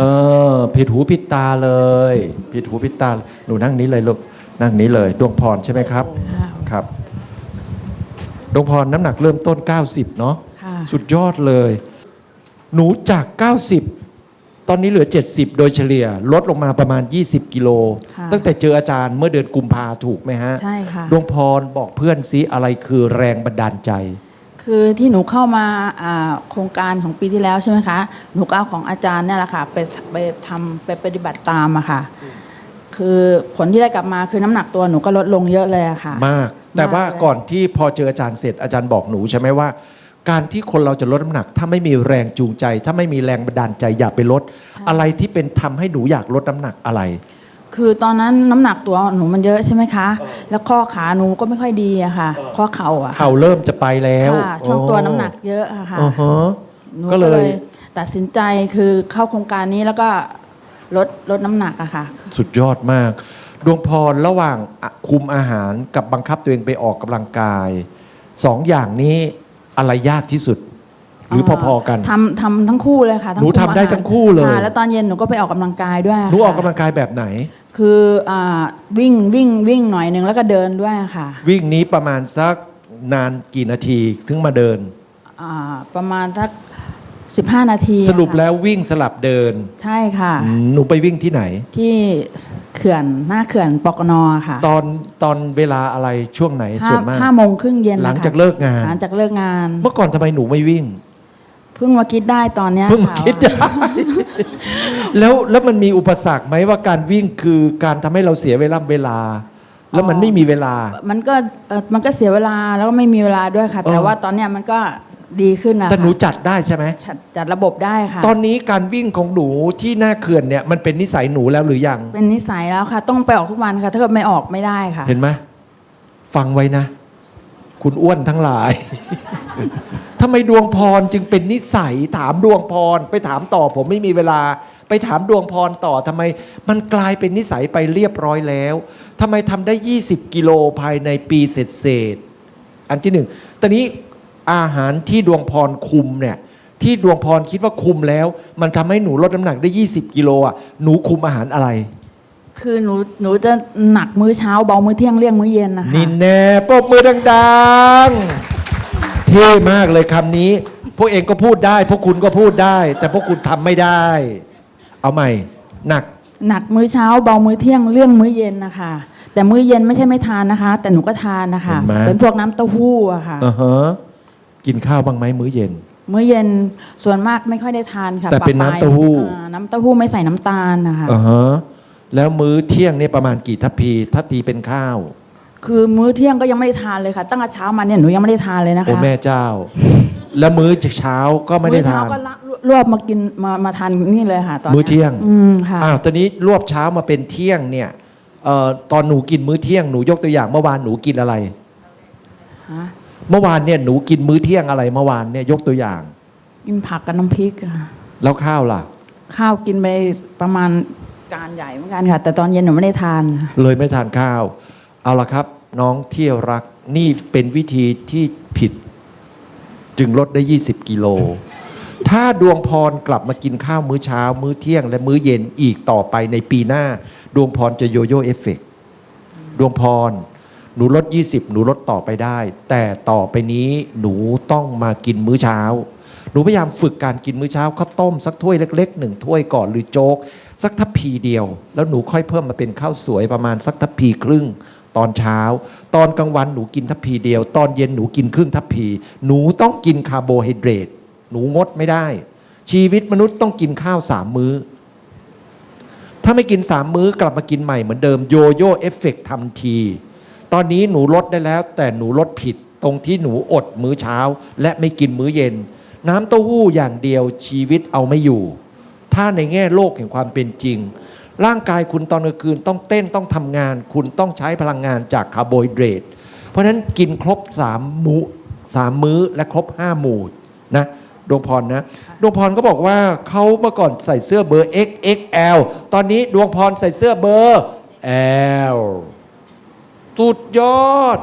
เออ ผิดหูผิดตาเลย ผิดหูผิดตา หนูนั่งนี้เลยลูกนั่งนี้เลย ดวงพรใช่ไหมครับค่ะครับ ดวงพรน้ำหนักเริ่มต้น 90 เนาะค่ะสุดยอดเลย หนูจาก 90 ตอนนี้เหลือ 70 โดยเฉลี่ย ลดลงมาประมาณ 20 กิโลค่ะตั้งแต่เจออาจารย์เมื่อเดือนกุมภาถูกไหมฮะ ใช่ค่ะ ดวงพรบอกเพื่อนซิอะไรคือแรงบันดาลใจ คือที่หนูเข้ามาอ่าโครงการของปีที่แล้วใช่ไหมคะ หนูก็เอาของอาจารย์เนี่ยแหละค่ะไปไปทำไปปฏิบัติตามอะค่ะ คือผลที่ได้กลับมาคือน้ำหนักตัวหนูก็ลดลงเยอะเลยอะค่ะ มาก แต่ว่าเลยก่อนที่พอเจออาจารย์เสร็จอาจารย์บอกหนูใช่ไหมว่า การที่คนเราจะลดน้ำหนัก ถ้าไม่มีแรงจูงใจ ถ้าไม่มีแรงบันดาลใจอย่าไปลด อะไรที่เป็นทำให้หนูอยากลดน้ำหนักอะไร คือตอนนั้นน้ำหนักตัวหนูมันเยอะใช่ไหมคะ แล้วข้อขาหนูก็ไม่ค่อยดีอะค่ะ ข้อเข่าอะค่ะเข่าเริ่มจะไปแล้วค่ะช่วงตัวน้ำหนักเยอะอะค่ะอ๋อฮะ หนูก็ก็เลเลย ยตัดสินใจคือเข้าโครงการนี้แล้วก็ลดลดน้ำหนักอะค่ะ สุดยอดมาก ดวงพรระหว่างอะคุมอาหารกับบังคับตัวเองไปออกกำลังกายสองอย่างนี้อะไรยากที่สุด หรือพอๆกัน ทำทำทั้งคู่เลยค่ะหนูทำได้ทั้งคู่เลย ค่ะแล้วตอนเย็นหนูก็ไปออกกำลังกายด้วยหนูออกค่ะกำลังกายแบบไหน คืออ่าวิ่งวิ่งวิ่งหน่อยหนึ่งแล้วก็เดินด้วยค่ะวิ่งนี้ประมาณสักนานกี่นาทีถึงมาเดิน อ่าประมาณสักสิบห้านาทีสรุปค่ะแล้ววิ่งสลับเดินใช่ค่ะ อืมหนูไปวิ่งที่ไหน ที่เขื่อนหน้าเขื่อนปกนค่ะตอนตอนเวลาอะไรช่วงไหนห้าส่วนมาก ห้าโมงครึ่งเย็นหลังนะคะจากเลิกงาน หลังจากเลิกงาน เมื่อก่อนทำไมหนูไม่วิ่งเพิ่งมาคิดได้ตอนเนี้ยเพิ่งมาค่ะคิดได้แล้วแล้วมันมีอุปสรรคไหมว่าการวิ่งคือการทำให้เราเสียเวลาเวลา แล้วมันไม่มีเวลา มันก็เอ่อมันก็เสียเวลาแล้วก็ไม่มีเวลาด้วยค่ะ แต่เออว่าตอนเนี้ยมันก็ดีขึ้นนะแต่หนูจัดได้ใช่ไหมจัดจัดระบบได้ค่ะ ตอนนี้การวิ่งของหนูที่หน้าเขื่อนเนี่ยมันเป็นนิสัยหนูแล้วหรือยัง เป็นนิสัยแล้วค่ะ ต้องไปออกทุกวันค่ะ ถ้าเกิดไม่ออกไม่ได้ค่ะ เห็นไหมฟังไว้นะ คุณอ้วนทั้งหลาย ทำไมดวงพรจึงเป็นนิสัยถามดวงพร ไปถามต่อผมไม่มีเวลา ไปถามดวงพรต่อทำไม มันกลายเป็นนิสัยไปเรียบร้อยแล้วทำไมทำได้ 20 กิโลภายในปีเศษเศษๆอันที่หนึ่งตอนนี้อาหารที่ดวงพรคุมเนี่ยที่ดวงพรคิดว่าคุมแล้ว มันทำให้หนูลดน้ำหนักได้ 20 กิโลอะหนูคุมอาหารอะไร คือหนูหนูจะหนักมื้อเช้าเบามื้อเที่ยงเลี่ยงมื้อเย็นนะคะนี่แน่ปรบมือดัง ๆ เท่มากเลยคำนี้ พวกเองก็พูดได้ พวกคุณก็พูดได้ แต่พวกคุณทำไม่ได้ เอาใหม่ หนัก หนักมื้อเช้าเบามื้อเที่ยงเลี่ยงมื้อเย็นนะคะ แต่มื้อเย็นไม่ใช่ไม่ทานนะคะ แต่หนูก็ทานนะคะ เห็นไหม เป็นพวกน้ำเต้าหู้อะค่ะ อ่าฮะกินข้าวบ้างไหมมื้อเย็น มื้อเย็นส่วนมากไม่ค่อยได้ทานค่ะแต่เป็นปะปยน้ำเต้าหู้ อ่น้ำเต้าหู้ไม่ใส่น้ำตาลนะคะอ่าฮะแล้วมื้อเที่ยงเนี่ยประมาณกี่ทัพพีถ้าตีเป็นข้าว คือมื้อเที่ยงก็ยังไม่ได้ทานเลยค่ะ ตั้งแต่เช้ามาเนี่ยหนูยังไม่ได้ทานเลยนะคะโอ้แม่เจ้า แล้วมื้อเช้าก็ไม่ได้มื้อเช้าทาน ก็ละรวบมากินมามาทานนี่เลยค่ะ ตอนมื้อเที่ยง อืมค่ะ อ้าวตอนนี้รวบเช้ามาเป็นเที่ยงเนี่ยเอ่อตอนหนูกินมื้อเที่ยงหนูยกตัวอย่างเมื่อวานหนูกินอะไร ฮะ เมื่อวานเนี่ยหนูกินมื้อเที่ยงอะไรเมื่อวานเนี่ยยกตัวอย่าง กินผักกับน้ำพริกค่ะ แล้วข้าวล่ะ ข้าวกินไปประมาณจานใหญ่เหมือนกันค่ะ แต่ตอนเย็นหนูไม่ได้ทานเลยไม่ทานข้าว เอาละครับ น้องเที่ยวรักนี่เป็นวิธีที่ผิด จึงลดได้ 20 กิโล ถ้าดวงพรกลับมากินข้าวมื้อเช้า มื้อเที่ยง และมื้อเย็นอีกต่อไปในปีหน้า ดวงพรจะโยโย่เอฟเฟกต์ดวงพร หนูลด 20 หนูลดต่อไปได้ แต่ต่อไปนี้หนูต้องมากินมื้อเช้า หนูพยายามฝึกการกินมื้อเช้าข้าวต้มสักถ้วยเล็กๆหนึ่งถ้วยก่อนหรือโจ๊กสักทัพพีเดียว แล้วหนูค่อยเพิ่มมาเป็นข้าวสวยประมาณสักทัพพีครึ่ง ตอนเช้า ตอนกลางวันหนูกินทัพพีเดียว ตอนเย็นหนูกินครึ่งทัพพี หนูต้องกินคาร์โบไฮเดรตหนูงดไม่ได้ ชีวิตมนุษย์ต้องกินข้าวสามมื้อ ถ้าไม่กินสามมื้อกลับมากินใหม่เหมือนเดิมโยโย่เอฟเฟกต์ทำที ตอนนี้หนูลดได้แล้ว แต่หนูลดผิดตรงที่หนูอดมื้อเช้า และไม่กินมื้อเย็น น้ำเต้าหู้อย่างเดียวชีวิตเอาไม่อยู่ ถ้าในแง่โลกแห่งความเป็นจริง ร่างกายคุณตอนกลางคืนต้องเต้นต้องทำงาน คุณต้องใช้พลังงานจากคาร์โบไฮเดรตเพราะฉะนั้นกินครบสามมื้อสามมื้อและครบห้าหมู่นะดวงพรนะดวงพรก็บอกว่าเขาเมื่อก่อนใส่เสื้อเบอร์ XXL ตอนนี้ดวงพรใส่เสื้อเบอร์ L สุดยอด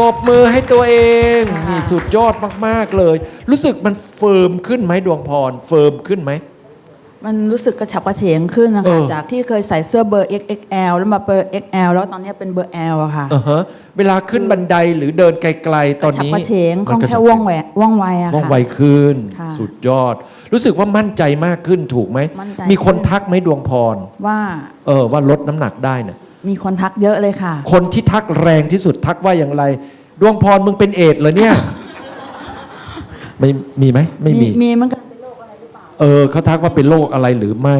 ตบมือให้ตัวเองนี่สุดยอดมาก ๆ เลย รู้สึกมันเฟิร์มขึ้นไหมดวงพร เฟิร์มขึ้นไหม มันรู้สึกกระฉับกระเฉงขึ้นนะเอคะอจากที่เคยใส่เสื้อเบอร์ XXL แล้วมาเบอร์ XL แล้วตอนนี้เป็นเบอร์ L อะค่ะอ่าฮะเวลาขึ้นบันไดหรือเดินไกลๆ ตอนนี้กระฉับกระเฉงคล่องมันกระแคฉัล่บวว่องแหวว่องไวอะว่องค่ะไวขึ้นค่ะสุดยอด รู้สึกว่ามั่นใจมากขึ้นถูกไหมมั่นใจมีคนทักไหมดวงพรว่า เออว่าลดน้ำหนักได้น่ะมีคนทักเยอะเลยค่ะ คนที่ทักแรงที่สุดทักว่าอย่างไร ดวงพรมึงเป็นเอดส์เหรอเนี่ยไม่มีไหมไม่มีมีมันก็ เออเขาทักว่าเป็นโรคอะไรหรือไม่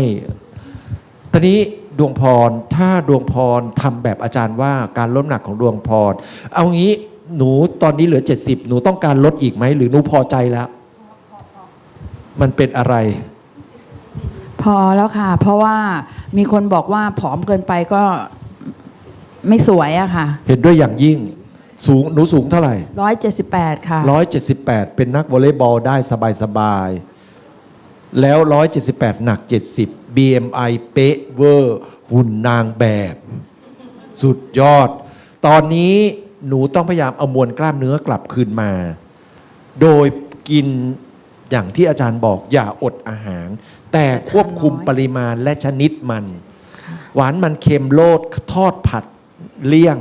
ตอนนี้ดวงพรถ้าดวงพรทำแบบอาจารย์ว่าการลดน้ำหนักของดวงพร เอางี้หนูตอนนี้เหลือ 70 หนูต้องการลดอีกไหม หรือหนูพอใจแล้ว มันเป็นอะไร พอแล้วค่ะ เพราะว่ามีคนบอกว่าผอมเกินไปก็ไม่สวยอะค่ะ เห็นด้วยอย่างยิ่งสูงหนูสูงเท่าไหร่ 178 ค่ะ 178 เป็นนักวอลเลย์บอลได้สบายๆ แล้ว 178 หนัก 70 BMI เป๊ะเวอร์หุ่นนางแบบ สุดยอด ตอนนี้หนูต้องพยายามเอามวลกล้ามเนื้อกลับคืนมา โดยกินอย่างที่อาจารย์บอกอย่าอดอาหาร แต่ควบคุมปริมาณและชนิดมัน หวานมันเค็มโลดทอดผัดเลี่ยง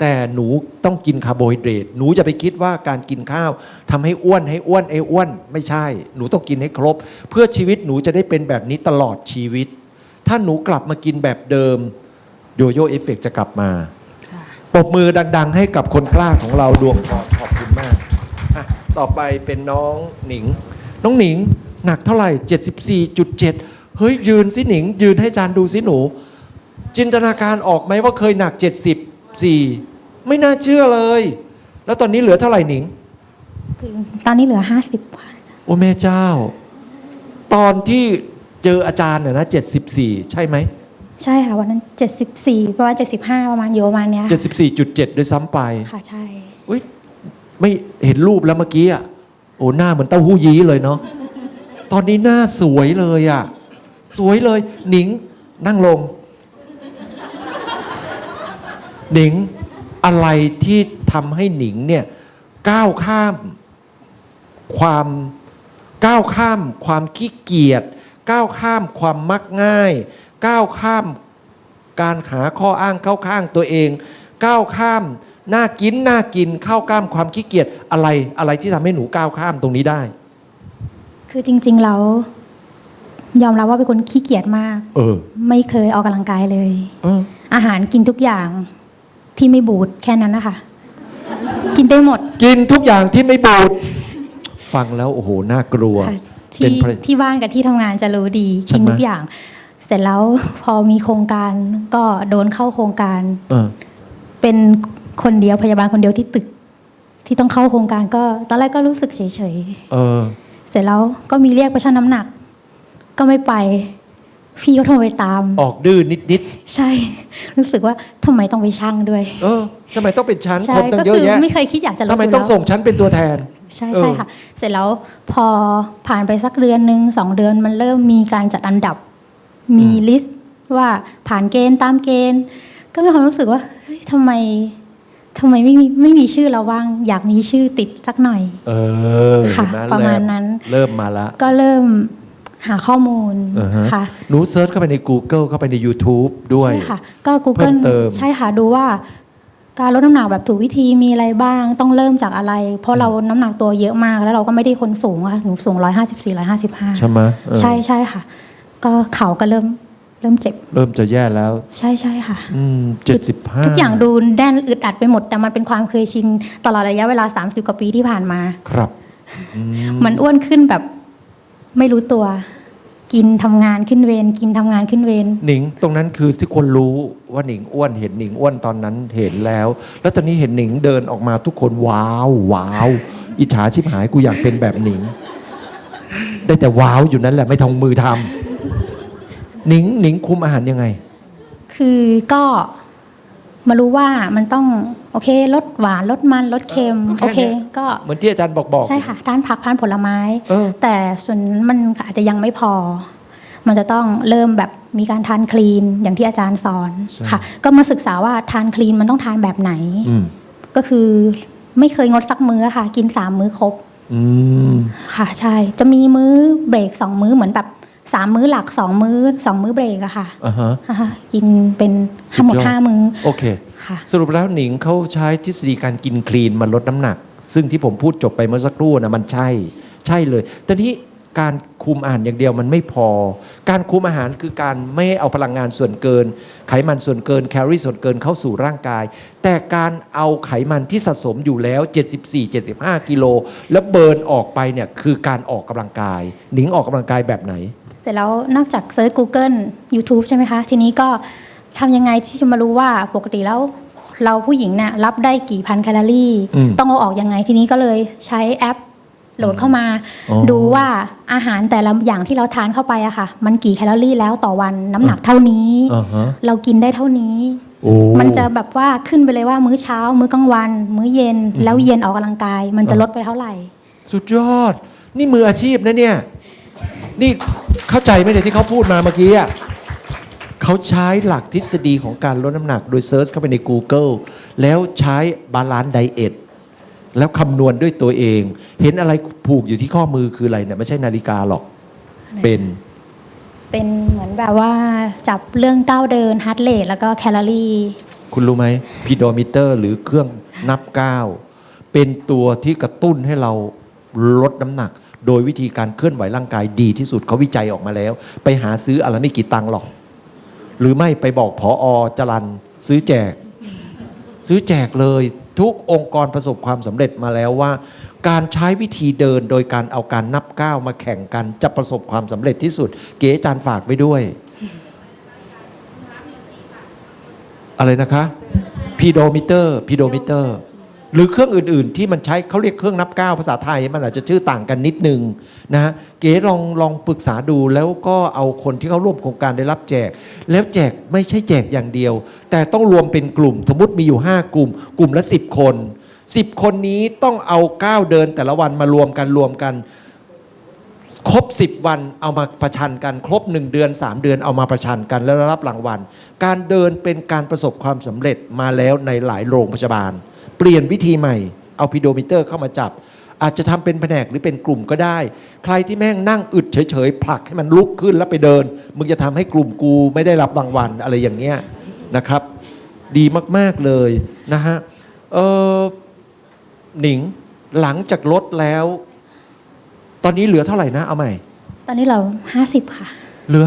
แต่หนูต้องกินคาร์โบไฮเดรตหนูจะไปคิดว่าการกินข้าวทำให้อ้วนให้อ้วนไอ้อ้วน ไม่ใช่ หนูต้องกินให้ครบ เพื่อชีวิตหนูจะได้เป็นแบบนี้ตลอดชีวิต ถ้าหนูกลับมากินแบบเดิมโยโย่เอฟเฟกจะกลับมาปรบมือดัง ๆ ให้กับคนกล้าของเราดวงพรขอบคุณมากอะต่อไปเป็นน้องหนิง น้องหนิงหนักเท่าไหร่ 74.7 เฮ้ย ยืนสิหนิง ยืนให้อาจารย์ดูสิหนู จินตนาการออกไหมว่าเคยหนัก 74ไม่น่าเชื่อเลย แล้วตอนนี้เหลือเท่าไหร่หนิง คือตอนนี้เหลือห้าสิบค่ะโอ้แม่เจ้า ตอนที่เจออาจารย์น่ะนะ74 ใช่ไหม ใช่ค่ะวันนั้นเจ็ดสิบสี่ประมาณเจ็ดสิบห้าประมาณอยู่ประมาณเนี้ยค่ะ74.7 ด้วยซ้ำไปค่ะใช่ อุ้ยไม่เห็นรูปแล้วเมื่อกี้อะโอ้หน้าเหมือนเต้าหู้ยี้เลยเนาะตอนนี้หน้าสวยเลยอะ สวยเลย หนิงนั่งลง หนิงอะไรที่ทำให้หนิงเนี่ยก้าวข้ามความก้าวข้ามความขี้เกียจก้าวข้ามความมักง่าย ก้าวข้ามการหาข้ออ้างเข้าข้างตัวเอง ก้าวข้ามน่ากินน่ากินเข้าก้ามความขี้เกียจอะไรอะไรที่ทำให้หนูก้าวข้ามตรงนี้ได้ คือจริงๆแล้วยอมรับว่าเป็นคนขี้เกียจมาก เออ ไม่เคยออกกำลังกายเลยเอออาหารกินทุกอย่าง ที่ไม่บูดแค่นั้นนะคะกินได้หมด กินทุกอย่างที่ไม่บูด ฟังแล้วโอ้โหน่ากลัว ค่ะเป็นที่พระ ที่บ้านกับที่ทำงานจะรู้ดีใช่กินไหม ทุกอย่าง เสร็จแล้วพอมีโครงการก็โดนเข้าโครงการ เออ เป็นคนเดียวพยาบาลคนเดียวที่ตึก ที่ต้องเข้าโครงการก็ตอนแรกก็รู้สึกเฉยเออ ๆเสร็จแล้วก็มีเรียกไปชั่งน้ำหนัก ก็ไม่ไป พี่ก็โทรไปตาม ออกดื้อนิดนิดใช่ รู้สึกว่าทำไมต้องไปชั่งด้วย ๆเออทำไมต้องเป็นชั้นใช่คนตั้ก็งเยอะคือแยะไม่เคยคิดอยากจะลดทำไมยู่ต้องแล้วส่งชั้นเป็นตัวแทน ใช่เออใช่ค่ะ เสร็จแล้วพอผ่านไปสักเดือนหนึ่งสองเดือนมันเริ่มมีการจัดอันดับ มีลิสต์ว่าผ่านเกณฑ์ตามเกณฑ์ ก็มีความรู้สึกว่าเฮ้ยทำไมทำไมไม่มีไม่มีชื่อเราบ้าง อยากมีชื่อติดสักหน่อย เออค่ะเห็นไหประมาณนั้น เริ่มมาละ ก็เริ่ม หาข้อมูลอ่าฮะค่ะหนูเซิร์ชเข้าไปใน Google เข้าไปใน YouTube ด้วย ใช่ค่ะ ก็ เพิ่ Google มเติม ใช่ค่ะ ดูว่า การลดน้ำหนักแบบถูกวิธีมีอะไรบ้าง ต้องเริ่มจากอะไร เพราะเราน้ำหนักตัวเยอะมาก แล้วเราก็ไม่ได้คนสูงอะค่ะหนูสูงร้อยห้าสิบสี่ร้อยห้าสิบห้าใช่ไหมเออใช่ใช่ค่ะ ก็เข่าก็เริ่มเริ่มเจ็บ เริ่มจะแย่แล้ว ใช่ใช่ค่ะ อืมเจ็ดสิบห้าทุกอย่างดูแน่นอึดอัดไปหมด แต่มันเป็นความเคยชินตลอดระยะเวลา 30 กว่าปีที่ผ่านมา ครับอืมันอ้วนขึ้นแบบ ไม่รู้ตัว กินทำงานขึ้นเวรกินทำงานขึ้นเวรหนิงตรงนั้นคือที่คนรู้ว่าหนิงอ้วนเห็นหนิงอ้วนตอนนั้นเห็นแล้ว แล้วตอนนี้เห็นหนิงเดินออกมาทุกคนว้าวว้าวอิจฉาชิบหายกูอยากเป็นแบบหนิง ได้แต่ว้าวอยู่นั่นแหละไม่ทองมือทำหนิงหนิงคุมอาหารยังไง คือก็ มารู้ว่ามันต้องโอเคลดหวานลดมันลดเค็มก็แค่โอเคเนี้ยก็เหมือนที่อาจารย์บอกบอกใช่ค่ะทานผักทานผลไม้เออแต่ส่วนมันอาจจะยังไม่พอ มันจะต้องเริ่มแบบมีการทานคลีนอย่างที่อาจารย์สอนค่ะ ก็มาศึกษาว่าทานคลีนมันต้องทานแบบไหนอืมก็คือไม่เคยงดสักมื้อค่ะ กินสามมื้อครบอืมค่ะใช่ จะมีมื้อเบรกสองมื้อเหมือนแบบ สามมื้อหลักสองมื้อสองมื้อเบรกอะค่ะอ่าฮะ อ่าฮะกินเป็นสุทั้ดงหมดยอดห้ามื้อโอเค ค่ะ สรุปแล้วหนิงเขาใช้ทฤษฎีการกินคลีนมาลดน้ำหนัก ซึ่งที่ผมพูดจบไปเมื่อสักครู่นะมันใช่ ใช่เลย แต่นี้การคุมอาหารอย่างเดียวมันไม่พอ การคุมอาหารคือการไม่เอาพลังงานส่วนเกิน ไขมันส่วนเกิน แคลอรี่ส่วนเกินเข้าสู่ร่างกาย แต่การเอาไขมันที่สะสมอยู่แล้ว 74-75 กิโล แล้วเบิร์นออกไปเนี่ยคือการออกกำลังกาย หนิงออกกำลังกายแบบไหน เสร็จแล้วนอกจากเซิร์ช Google YouTube ใช่ไหมคะ ทีนี้ก็ทำยังไงที่จะมารู้ว่าปกติแล้วเราผู้หญิงเนี่ยรับได้กี่พันแคลอรี่ อืมต้องเอาออกยังไงทีนี้ก็เลยใช้แอปโหลดเข้ามา อ๋อ ดูว่าอาหารแต่ละอย่างที่เราทานเข้าไปอะค่ะ มันกี่แคลอรี่แล้วต่อวันน้ำหนักเท่านี้ อ่าฮะเรากินได้เท่านี้ โอ้ มันจะแบบว่าขึ้นไปเลยว่ามื้อเช้า มื้อกลางวัน มื้อเย็น แล้วเย็นออกกำลังกาย มันจะลดไปเท่าไหร่ สุดยอด นี่มืออาชีพนะเนี่ย นี่ เข้าใจไหมเนี่ยที่เขาพูดมาเมื่อกี้อะเขาใช้หลักทฤษฎีของการลดน้ำหนัก โดยเซิร์ชเข้าไปใน Google แล้วใช้บาลานซ์ไดเอทแล้วคำนวณด้วยตัวเอง เห็นอะไรผูกอยู่ที่ข้อมือคืออะไรเนี่ยไม่ใช่นาฬิกาหรอกเป็นเป็นเหมือนแบบว่าจับเรื่องก้าวเดินฮาร์ดเรทแล้วก็แคลอรี่ คุณรู้ไหมพีโดมิเตอร์ หรือเครื่องนับก้าวเป็นตัวที่กระตุ้นให้เราลดน้ำหนัก โดยวิธีการเคลื่อนไหวร่างกายดีที่สุดเขาวิจัยออกมาแล้ว ไปหาซื้ออะไรไม่กี่ตังค์หรอก หรือไม่ไปบอกพออจรันซื้อแจก ซื้อแจกเลยทุกองค์กรประสบความสำเร็จมาแล้วว่า การใช้วิธีเดินโดยการเอาการนับก้าวมาแข่งกันจะประสบความสำเร็จที่สุด เก๋จารย์ฝากไว้ด้วย อะไรนะคะพีโดมิเตอร์พีโดมิเตอร์ หรือเครื่องอื่น ๆ ที่มันใช้เขาเรียกเครื่องนับก้าวภาษาไทย มันอาจจะชื่อต่างกันนิดนึงนะฮะเก๋ลองลองปรึกษาดูแล้วก็เอาคนที่เขาร่วมโครงการได้รับแจก แล้วแจกไม่ใช่แจกอย่างเดียว แต่ต้องรวมเป็นกลุ่ม สมมติมีอยู่ 5 กลุ่ม กลุ่มละ 10 คน 10 คนนี้ต้องเอาก้าวเดินแต่ละวันมารวมกันรวมกันครบ 10 วันเอามาประชันกัน ครบ 1 เดือน 3 เดือนเอามาประชันกันแล้วรับรางวัล การเดินเป็นการประสบความสำเร็จมาแล้วในหลายโรงพยาบาล เปลี่ยนวิธีใหม่ เอาพีโดมิเตอร์เข้ามาจับ อาจจะทำเป็นแผนกหรือเป็นกลุ่มก็ได้ ใครที่แม่งนั่งอึดเฉยๆผลักให้มันลุกขึ้นแล้วไปเดิน มึงจะทำให้กลุ่มกูไม่ได้รับรางวัลอะไรอย่างเงี้ยนะครับ ดีมากๆเลยนะฮะเออหนิงหลังจากลดแล้ว ตอนนี้เหลือเท่าไหร่นะเอาใหม่ ตอนนี้เราห้าสิบค่ะ เหลือ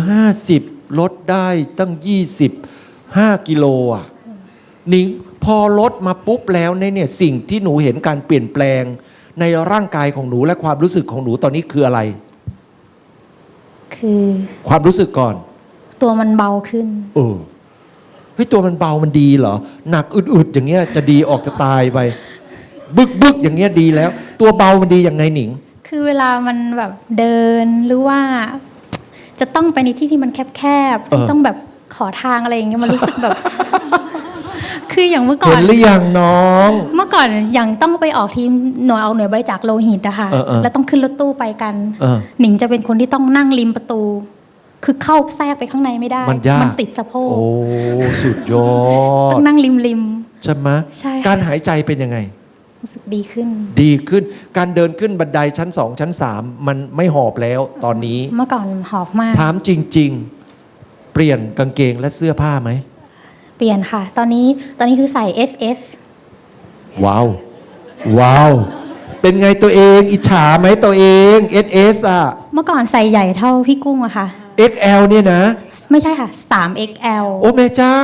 50 ลดได้ตั้ง20 5กิโลอะหนิง พอลดมาปุ๊บแล้วเนี่ยเนี่ยสิ่งที่หนูเห็นการเปลี่ยนแปลง ในร่างกายของหนูและความรู้สึกของหนูตอนนี้คืออะไร คือ ความรู้สึกก่อน ตัวมันเบาขึ้น เออเฮ้ยตัวมันเบามันดีเหรอหนักอึดๆอย่างเงี้ยจะดีออกจะตายไป บึกบึกๆอย่างเงี้ยดีแล้ว ตัวเบามันดียังไงหนิง คือเวลามันแบบเดินหรือว่า จะต้องไปในที่ที่มันแคบๆเออที่ต้องแบบขอทางอะไรอย่างเงี้ยมันรู้สึกแบบ คืออย่างเมื่อก่อเห็นนหรือยังน้อง เมื่อก่อนอย่างต้องไปออกทีมหน่วยเอาหน่วยบริจาคโลหิตอะค่ะเออเออแล้วต้องขึ้นรถตู้ไปกันเออหนิงจะเป็นคนที่ต้องนั่งริมประตู คือเข้าแทรกไปข้างในไม่ได้ มันยากติดสะโพกโอ้สุดยอต้อดงนั่งริมริมใช่ไหมใช่ค่ะการหายใจเป็นยังไงๆรู้สึกดีขึ้น ดีขึ้น การเดินขึ้นบันไดชั้นสองชั้นสามมันไม่หอบแล้วตอนนี้ เมื่อก่อนหอบมาก ถามจริง ๆ เปลี่ยนกางเกงและเสื้อผ้าไหม เปลี่ยนค่ะ ตอนนี้ตอนนี้คือใส่ S S ว้าวว้าวเป็นไงตัวเองอิจฉาไหมตัวเอง SS อะ เมื่อก่อนใส่ใหญ่เท่าพี่กุ้งอะค่ะ XL เนี่ยนะ ไม่ใช่ค่ะ 3 XL โอ้แม่เจ้า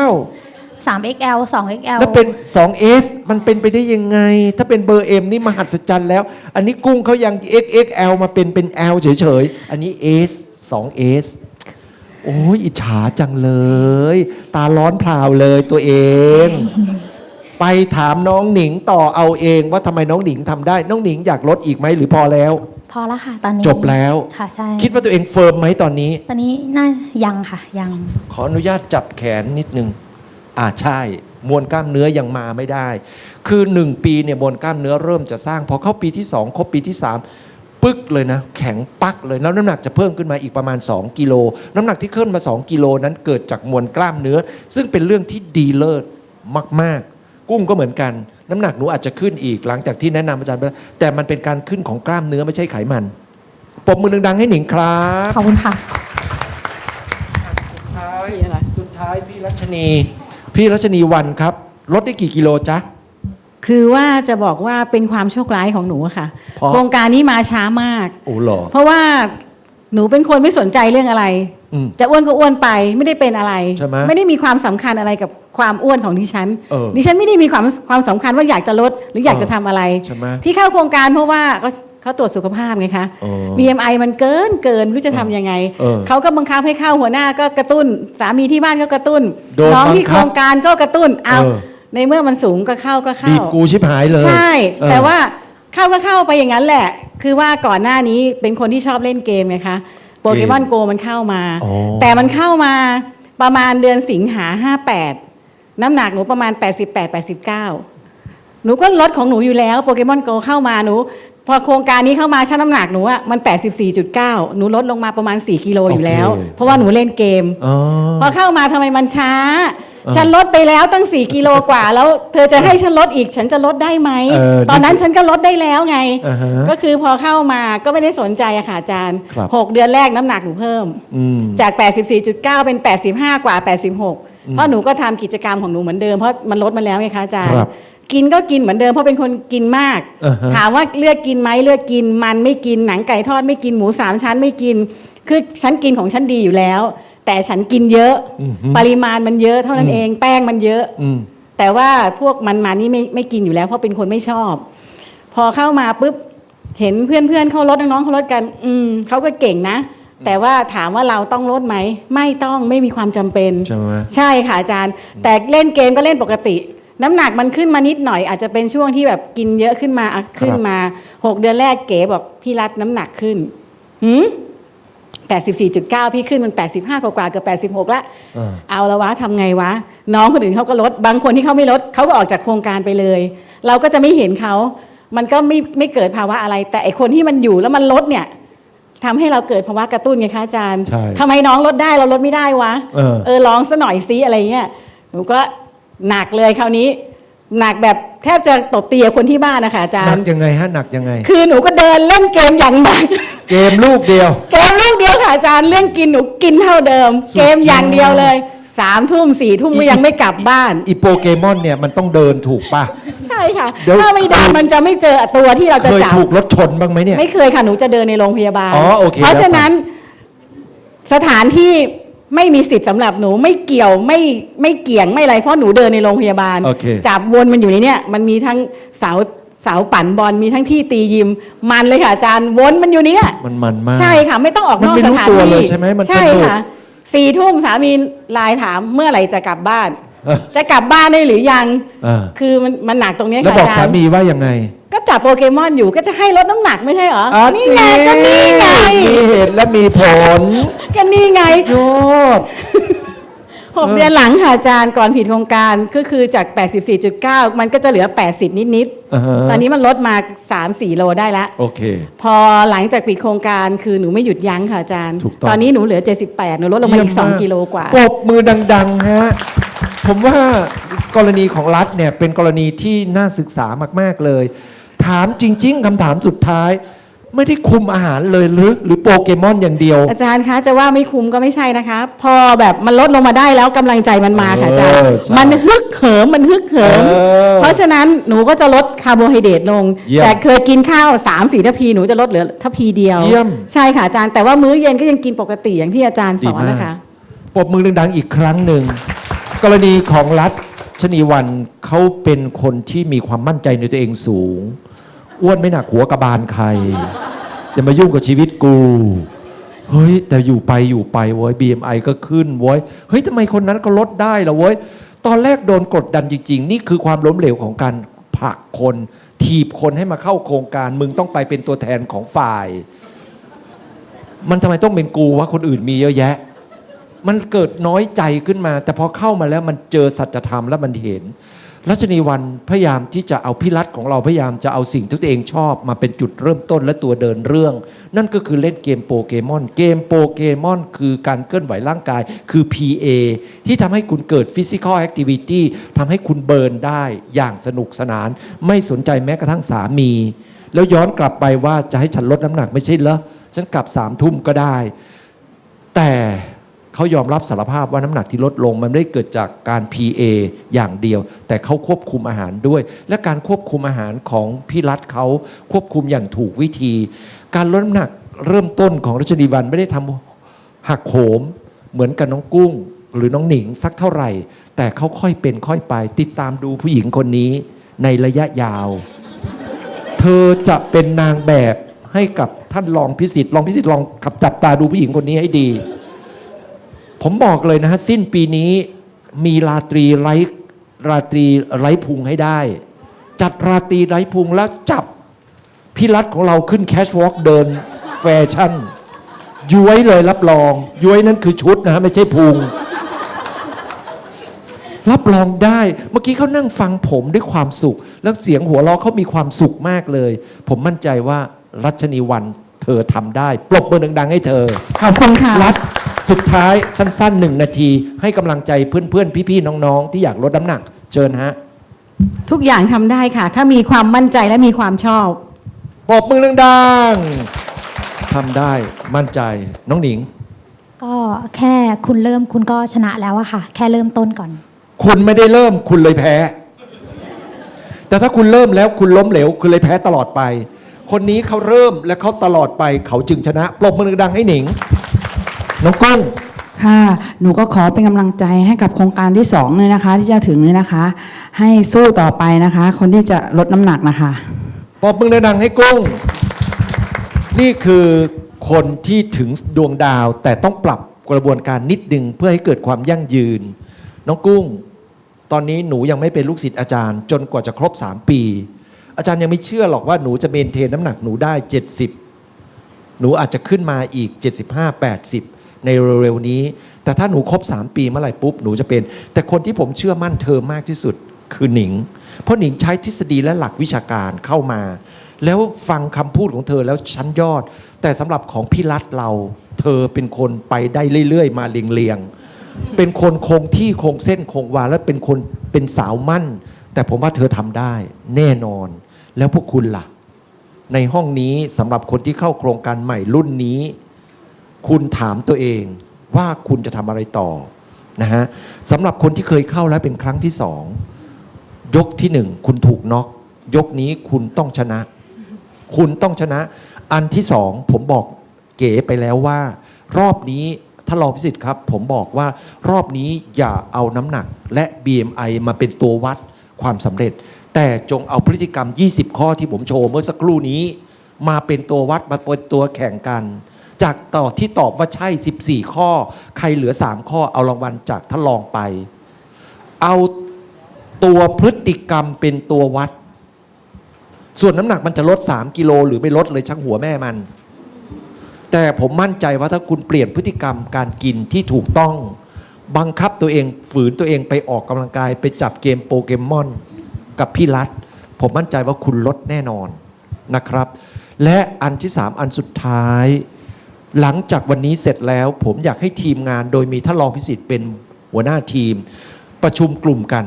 3 XL 2 XL แล้วเป็น 2S มันเป็นไปได้ยังไง ถ้าเป็นเบอร์ M นี่มหัศจรรย์แล้ว อันนี้กุ้งเขายัง XXL มาเป็นเป็น L เฉยๆ อันนี้ S 2S โอ้ยอิจฉาจังเลย ตาร้อนพราวเลยตัวเอง ไปถามน้องหนิงต่อเอาเองว่าทำไมน้องหนิงทำได้ น้องหนิงอยากลดอีกไหมหรือพอแล้ว พอแล้วค่ะ ตอนนี้จบแล้ว ค่ะใช่คิดว่าตัวเองเฟิร์มไหมตอนนี้ ตอนนี้น่ายังค่ะ ยัง ขออนุญาตจับแขนนิดนึง อ่าใช่ มวลกล้ามเนื้อยังมาไม่ได้ คือหนึ่งปีเนี่ยมวลกล้ามเนื้อเริ่มจะสร้างพอเข้าปีที่สองครบปีที่สาม ปึ๊กเลยนะ แข็งปักเลยแล้วน้ำหนักจะเพิ่มขึ้นมาอีกประมาณ 2 กิโล น้ำหนักที่ขึ้นมา 2 กิโลนั้นเกิดจากมวลกล้ามเนื้อ ซึ่งเป็นเรื่องที่ดีเลิศมาก ๆ กุ้งก็เหมือนกัน น้ำหนักหนูอาจจะขึ้นอีกหลังจากที่แนะนำอาจารย์ไปแล้วแต่มันเป็นการขึ้นของกล้ามเนื้อไม่ใช่ไขมันปรบมือดังๆให้หนิงครับขอบคุณค่ะท้ายพี่อะไรสุดท้ายพี่รัชนี พี่รัชนีวันครับลดได้กี่กิโลจ๊ะ คือว่าจะบอกว่าเป็นความโชคร้ายของหนูอะค่ะ เพราะ โครงการนี้มาช้ามาก โอ้หรอ เพราะว่าหนูเป็นคนไม่สนใจเรื่องอะไร อืม จะอ้วนก็อ้วนไปไม่ได้เป็นอะไร ใช่ไหมไม่ได้มีความสำคัญอะไรกับความอ้วนของดิฉัน เออดิฉันไม่ได้มีความความสำคัญว่าอยากจะลดหรืออยากเออจะทำอะไร ใช่ไหมที่เข้าโครงการเพราะว่าเขาเขาตรวจสุขภาพไงคะ อ๋อ BMI มันเกินเกินไม่รู้จะทำยังไง เออเขาก็บังคับให้เข้าหัวหน้าก็กระตุ้น สามีที่บ้านก็กระตุ้น โดนน้องที่บังคับโครงการก็กระตุ้นเอาเออ ในเมื่อมันสูงก็เข้าก็เข้าดีดกูชิบหายเลยใช่ เออแต่ว่าเข้าก็เข้าไปอย่างนั้นแหละ คือว่าก่อนหน้านี้เป็นคนที่ชอบเล่นเกมไงคะโปเกมอนโกมันเข้ามา อ๋อ แต่มันเข้ามาประมาณเดือนสิงหา 58 น้ำหนักหนูประมาณ 88 89 หนูก็ลดของหนูอยู่แล้วโปเกมอนโกเข้ามาหนู พอโครงการนี้เข้ามาชั่งน้ำหนักหนูอะมัน 84.9 หนูลดลงมาประมาณ 4 กิโลอยู่แล้ว โอเค เพราะว่าหนูเล่นเกม อ๋อ พอเข้ามาทำไมมันช้าเออ ฉันลดไปแล้วตั้ง4กิโลกว่า แล้วเธอจะให้ฉันลดอีกฉันจะลดได้ไหมเออตอนนั้นฉันก็ลดได้แล้วไงอ่าฮะก็คือพอเข้ามาก็ไม่ได้สนใจอะค่ะอาจารย์ครับ6เดือนแรกน้ำหนักหนูเพิ่มอืมจาก 84.9 เป็น 85 กว่า 86 เพราะหนูก็ทำกิจกรรมของหนูเหมือนเดิมเพราะมันลดมาแล้วไงคะอาจารย์ครับกินก็กินเหมือนเดิมเพราะเป็นคนกินมากอ่าฮะถามว่าเลือกกินไหมเลือกกินมันไม่กินหนังไก่ทอดไม่กินหมูสามชั้นไม่กิน คือฉันกินของฉันดีอยู่แล้ว แต่ฉันกินเยอะอือฮึปริมาณมันเยอะเท่านั้นเอง แป้งมันเยอะอืมแต่ว่าพวกมันมานี่ไม่ไม่กินอยู่แล้ว เพราะเป็นคนไม่ชอบ พอเข้ามาปุ๊บเห็นเพื่อนเพื่อนๆเขาลดน้องๆเขาลดกัน อืมเขาก็เก่งนะ แต่ว่าถามว่าเราต้องลดไหม ไม่ต้องไม่มีความจำเป็นใช่ไหมใช่ค่ะอาจารย์ แต่เล่นเกมก็เล่นปกติ น้ำหนักมันขึ้นมานิดหน่อย อาจจะเป็นช่วงที่แบบกินเยอะขึ้นมาอะขึ้นมาหกเดือนแรกเก๋บอกพี่รัดน้ำหนักขึ้นหืม แปดสิบสี่จุดเก้าพี่ขึ้นมันแปดสิบห้ากว่าๆเกือบแปดสิบหกละอ่าเอาละวะทำไงวะ น้องคนอื่นเขาก็ลด บางคนที่เขาไม่ลดเขาก็ออกจากโครงการไปเลย เราก็จะไม่เห็นเขา มันก็ไม่ไม่เกิดภาวะอะไร แต่ไอคนที่มันอยู่แล้วมันลดเนี่ยทำให้เราเกิดภาวะกระตุ้นไงคะอาจารย์ใช่ทำไมน้องลดได้เราลดไม่ได้วะเออเออลองซะหน่อยซิอะไรเงี้ยหนูก็หนักเลยคราวนี้ หนักแบบแทบจะตบตีกับคนที่บ้านนะคะอาจาหนัรกย์ ยังไงฮะหนักยังไง คือหนูก็เดินเล่นเกมอย่างหนัก เกมลูกเดียว เกมลูกเดียวค่ะอาจารย์เรื่องกินหนูกินเท่าเดิม สุดเกมอย่างเดียวเลยสามทุ่มสี่ทุ่มก็ยังไม่กลับบ้าน อีโปเกมอนเนี่ยมันต้องเดินถูกป่ะ ใช่ค่ะ เดี๋ยว ถ้าไม่เดินมันจะไม่เจอตัวที่เราจะเคยจับ ถูกรถชนบ้างไหมเนี่ย ไม่เคยค่ะ หนูจะเดินในโรงพยาบาล อ๋อโอเคเพราะฉะแล้วนั้นสถานที่ ไม่มีสิทธิ์สำหรับหนูไม่เกี่ยวไม่ไม่เกี่ยงไม่อะไรเพราะหนูเดินในโรงพยาบาล โอเค จับวนมันอยู่ในเนี้ยมันมีทั้งเสาเสาปั่นบอลมีทั้งที่ตียิม มันเลยค่ะอาจารย์วนมันอยู่ในเนี้ย มันมันมาก ใช่ค่ะ ไม่ต้องออกนอกมันไม่สรู้ถานตัวที่เลยใช่ไหมมันใช่สนุกค่ะสี่ทุ่มสามีไลน์ถามเมื่อไหร่จะกลับบ้านเออจะกลับบ้านได้หรือยัง อ่าคือมันมันหนักตรงเนี้ยแล้วค่ะบอกอาจาสารย์ มีว่ายังไง ก็จับโปเกมอนอยู่ก็จะให้ลดน้ำหนักไม่ใช่เหรออะนี่ไงก็นี่ไง มีเหตุและมีผลก็นี่ไง ยอด หกเดือนหลังค่ะอาจารย์ก่อนผิดโครงการก็คือจาก 84.9 มันก็จะเหลือ 80 นิดอ่าฮะ ๆ ตอนนี้มันลดมา 3-4 โลได้ละ โอเค พอหลังจากปิดโครงการคือหนูไม่หยุดยั้งค่ะอาจารย์ ถูกต้อง ตอนนี้หนูเหลือ 78 หนูลดลงมาอีก 2 กิโลกว่า ปรบมือดัง ๆ ฮะ ผมว่ากรณีของรัฐเนี่ยเป็นกรณีที่น่าศึกษามาก ๆ เลยถามจริง ๆคำถามสุดท้าย ไม่ได้คุมอาหารเลยหรือหรือโปเกมอนอย่างเดียว อาจารย์คะจะว่าไม่คุ้มก็ไม่ใช่นะคะ พอแบบมันลดลงมาได้แล้วกำลังใจมันมาค่ะอาจารย์เออใช่มันฮึกเหิมมันฮึกเหิมเออเพราะฉะนั้นหนูก็จะลดคาร์โบไฮเดรตลงเยี่ยมจากเคยกินข้าว3ามสี่ทัพพีหนูจะลดเหลือทัพพีเดียวเยี่ยม ใช่ค่ะอาจารย์แต่ว่ามื้อเย็นก็ยังกินปกติอย่างที่อาจารย์สอนนะคะ ปรบมือดังๆอีกครั้งหนึ่ง กรณีของรัฐชนีวันเขาเป็นคนที่มีความมั่นใจในตัวเองสูง อ้วนไม่หนักหัวกระบาลใคร จะมายุ่งกับชีวิตกู เฮ้ย แต่อยู่ไปอยู่ไปเว้ย BMI ก็ขึ้นเว้ย เฮ้ยทำไมคนนั้นก็ลดได้ละเว้ย ตอนแรกโดนกดดันจริง ๆ นี่คือความล้มเหลวของการผลักคน ถีบคนให้มาเข้าโครงการ มึงต้องไปเป็นตัวแทนของฝ่าย มันทำไมต้องเป็นกูวะคนอื่นมีเยอะแยะ มันเกิดน้อยใจขึ้นมา แต่พอเข้ามาแล้วมันเจอสัจธรรมแล้วมันเห็น รัชนีวันพยายามที่จะเอาพิรัตของเราพยายามจะเอาสิ่งที่ตัวเองชอบมาเป็นจุดเริ่มต้นและตัวเดินเรื่อง นั่นก็คือเล่นเกมโปเกมอน เกมโปเกมอนคือการเคลื่อนไหวร่างกายคือ PA ที่ทำให้คุณเกิด Physical Activity ทำให้คุณเบิร์นได้อย่างสนุกสนาน ไม่สนใจแม้กระทั่งสามี แล้วย้อนกลับไปว่าจะให้ฉันลดน้ำหนักไม่ใช่เหรอฉันกลับสามทุ่มก็ได้ แต่ เขายอมรับสารภาพว่าน้ำหนักที่ลดลง มันไม่ได้เกิดจากการ PA อย่างเดียว แต่เขาควบคุมอาหารด้วย และการควบคุมอาหารของพี่รัฐเขาควบคุมอย่างถูกวิธี การลดน้ำหนักเริ่มต้นของรัชนีวันไม่ได้ทำหักโหมเหมือนกับน้องกุ้ง หรือน้องหนิงสักเท่าไหร่ แต่เขาค่อยเป็นค่อยไป ติดตามดูผู้หญิงคนนี้ในระยะยาว เธอจะเป็นนางแบบให้กับท่านรองพิสิทธิ์รองพิสิทธิ์ลองขับจับตาดูผู้หญิงคนนี้ให้ดี ผมบอกเลยนะฮะ สิ้นปีนี้มีราตรีไร้ราตรีไร้พุงให้ได้ จัดราตรีไร้พุงแล้วจับพี่รัฐของเราขึ้นแคชวอล์กเดินแฟชั่น ย้วยเลยรับรอง ย้วยนั่นคือชุดนะฮะ ไม่ใช่พุง รับรองได้ เมื่อกี้เขานั่งฟังผมด้วยความสุข แล้วเสียงหัวเราะเขามีความสุขมากเลย ผมมั่นใจว่ารัชนีวันเธอทำได้ ปรบมือดังๆให้เธอ ขอบคุณค่ะรัฐ สุดท้ายสั้นๆหนึ่งนาที ให้กำลังใจเพื่อนๆ พี่ๆ น้องๆ ที่อยากลดน้ำหนัก เชิญฮะ ทุกอย่างทำได้ค่ะ ถ้ามีความมั่นใจและมีความชอบปรบมือดังๆทำได้มั่นใจน้องหนิง ก็แค่คุณเริ่มคุณก็ชนะแล้วอะค่ะ แค่เริ่มต้นก่อน คุณไม่ได้เริ่มคุณเลยแพ้ แต่ถ้าคุณเริ่มแล้วคุณล้มเหลว คุณเลยแพ้ตลอดไป คนนี้เขาเริ่มและเขาตลอดไปเขาจึงชนะปรบมือดังๆให้หนิง น้องกุ้ง ค่ะ หนูก็ขอเป็นกำลังใจให้กับโครงการที่สองเลยนะคะ ที่จะถึงเลยนะคะ ให้สู้ต่อไปนะคะ คนที่จะลดน้ำหนักนะคะปรบมือดังๆให้กุ้ง นี่คือคนที่ถึงดวงดาวแต่ต้องปรับกระบวนการนิดนึงเพื่อให้เกิดความยั่งยืน น้องกุ้ง ตอนนี้หนูยังไม่เป็นลูกศิษย์อาจารย์ จนกว่าจะครบ 3 ปี อาจารย์ยังไม่เชื่อหรอกว่าหนูจะเมนเทนน้ำหนักหนูได้ 70 หนูอาจจะขึ้นมาอีก 75 80 ในเร็วๆนี้ แต่ถ้าหนูครบ 3 ปีเมื่อไหร่ปุ๊บหนูจะเป็น แต่คนที่ผมเชื่อมั่นเธอมากที่สุดคือหนิง เพราะหนิงใช้ทฤษฎีและหลักวิชาการเข้ามา แล้วฟังคำพูดของเธอแล้วชั้นยอด แต่สำหรับของพี่รัฐเรา เธอเป็นคนไปได้เรื่อยๆ มาเรียงๆเป็นคนคงที่คงเส้นคงวาและเป็นคนเป็นสาวมั่น แต่ผมว่าเธอทำได้แน่นอน แล้วพวกคุณล่ะ ในห้องนี้สำหรับคนที่เข้าโครงการใหม่รุ่นนี้ คุณถามตัวเองว่าคุณจะทำอะไรต่อนะฮะสำหรับคนที่เคยเข้าแล้วเป็นครั้งที่สองยกที่หนึ่งคุณถูกน็อกยกนี้คุณต้องชนะ คุณต้องชนะ อันที่สองผมบอกเก๋ไปแล้วว่า รอบนี้ถ้ารองพิสิทธิ์ครับ ผมบอกว่ารอบนี้อย่าเอาน้ำหนักและ BMI มาเป็นตัววัดความสำเร็จ แต่จงเอาพฤติกรรม 20 ข้อที่ผมโชว์เมื่อสักครู่นี้ มาเป็นตัววัดมาเป็นตัวแข่งกัน จากต่อที่ตอบว่าใช่ 14 ข้อ ใครเหลือ 3 ข้อเอารางวัลจากท่านรองไป เอาตัวพฤติกรรมเป็นตัววัด ส่วนน้ำหนักมันจะลด 3 กิโล หรือไม่ลดเลยช่างหัวแม่มัน แต่ผมมั่นใจว่าถ้าคุณเปลี่ยนพฤติกรรมการกินที่ถูกต้อง บังคับตัวเองฝืนตัวเองไปออกกำลังกาย ไปจับเกมโปเกมอน กับพี่รัฐ ผมมั่นใจว่าคุณลดแน่นอนนะครับ และอันที่ 3 อันสุดท้าย หลังจากวันนี้เสร็จแล้ว ผมอยากให้ทีมงานโดยมีท่านรองพิสิทธิ์เป็นหัวหน้าทีม ประชุมกลุ่มกัน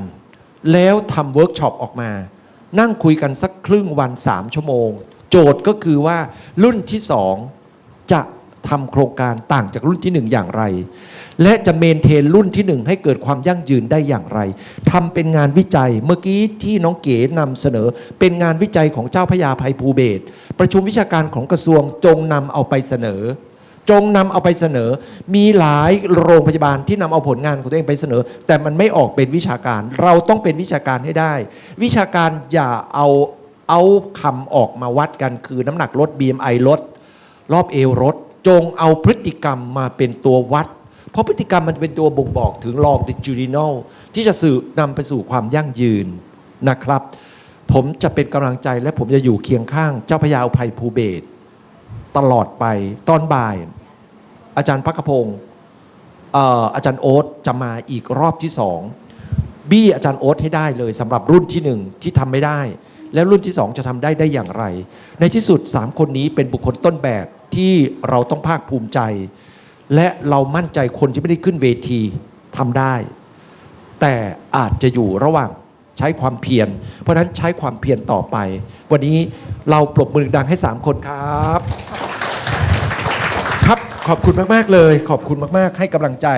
แล้วทำเวิร์กช็อปออกมา นั่งคุยกันสักครึ่งวัน 3 ชั่วโมง โจทย์ก็คือว่ารุ่นที่ 2 จะทำโครงการต่างจากรุ่นทีหนึ่1 อย่างไร และจะเมนเทนรุ่นที่ 1 ให้เกิดความยั่งยืนได้อย่างไรทำเป็นงานวิจัยเมื่อกี้ที่น้องเก๋นำเสนอ เป็นงานวิจัยของเจ้าพระยาภัยภูเบศประชุมวิชาการของกระทรวงจงนำเอาไปเสนอ จงนำเอาไปเสนอ มีหลายโรงพยาบาลที่นำเอาผลงานของตัวเองไปเสนอ แต่มันไม่ออกเป็นวิชาการ เราต้องเป็นวิชาการให้ได้ วิชาการอย่าเอาเอาคำออกมาวัดกันคือน้ำหนักลด BMI ลด รอบเอวลดจงเอาพฤติกรรมมาเป็นตัววัด เพราะพฤติกรรมมันเป็นตัวบ่งบอกถึง longitudinal ที่จะสื่อนำไปสู่ความยั่งยืนนะครับ ผมจะเป็นกำลังใจและผมจะอยู่เคียงข้างเจ้าพยาอภัยภูเบศ ตลอดไปตอนบ่าย อาจารย์พักพงศ์เอ่ออาจารย์โอ๊ตจะมาอีกรอบที่สองบี้อาจารย์โอ๊ตให้ได้เลยสำหรับรุ่นที่หนึ่งที่ทำไม่ได้ แล้วรุ่นที่สองจะทำได้ได้อย่างไร ในที่สุดสามคนนี้เป็นบุคคลต้นแบบที่เราต้องภาคภูมิใจ และเรามั่นใจคนที่ไม่ได้ขึ้นเวทีทำได้ แต่อาจจะอยู่ระหว่าง ใช้ความเพียร เพราะฉะนั้นใช้ความเพียรต่อไป วันนี้เราปรบมือดังให้ 3 คนครับ ครับขอบคุณมาก ๆ เลย ขอบคุณมาก ๆ ให้กำลังใจ